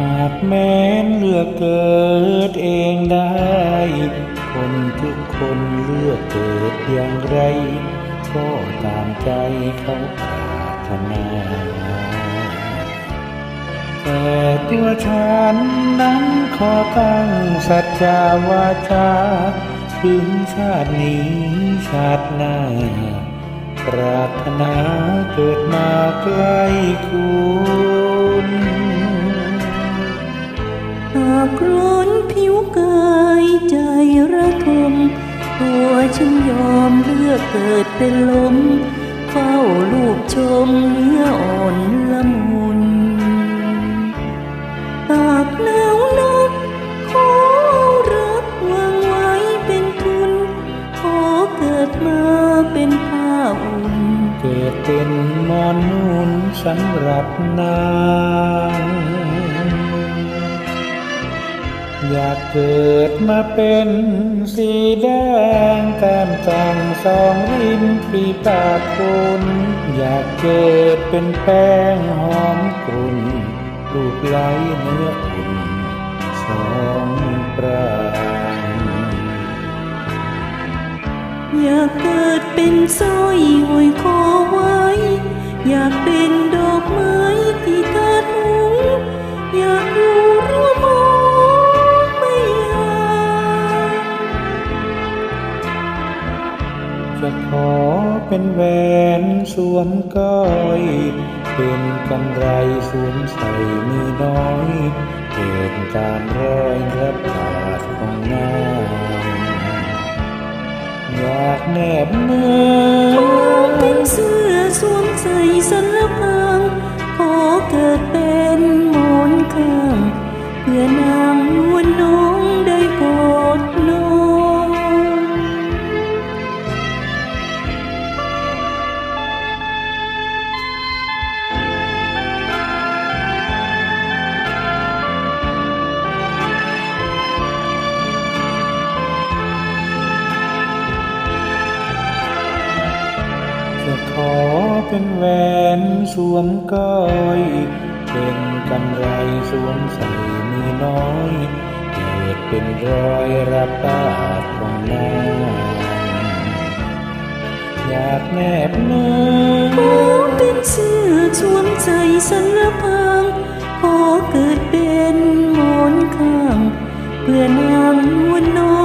หากแม้นเลือกเกิดเองได้ คนทุกคนเลือกเกิดอย่างไร ก็ตามใจเขาปรารถนาแต่ตัวฉันนั้นขอตั้งสัจจาวาจาถึงชาตินี้ชาติหน้า ปรารถนาเกิดมาใกล้คุณ ร้อนผิวกายใจระทมตัวฉันยอมเลือกเกิดเป็นลม เฝ้าลูกชมเนื้ออ่อนละมุนหากหนาวนกขอรักวางไว้เป็นทุน ขอเกิดมาเป็นผ้าอุ่น เกิดเป็นมอนนุ่นสำหรับนาง อยากเกิดมาเป็นสีแดงแก้มจังสองริมปีปากคุณอยากเกิดเป็นแป้งหอมกลุ่นลูกไหลเนื้ออุ่นสองปรางอยากเกิดเป็นสร้อยห้อยคอไว้ อยากเป็นดอกไม้ที่เธอถุงอยาก เป็นแหวนสวมก้อย เป็นกำไรสวมใส่มือน้อยเกิดการร้อยรับาดของนางอยากแนบเนื้อ เป็นแหวนสวมก้อย เป็นกำไรสวมใส่มือน้อยเกิดเป็นรอยรับตาของนางอยากแนบเนื้อเป็นเสื้อสวมใส่สันพังขอเกิดเป็นหมอนข้างเพื่อนางวนน้อย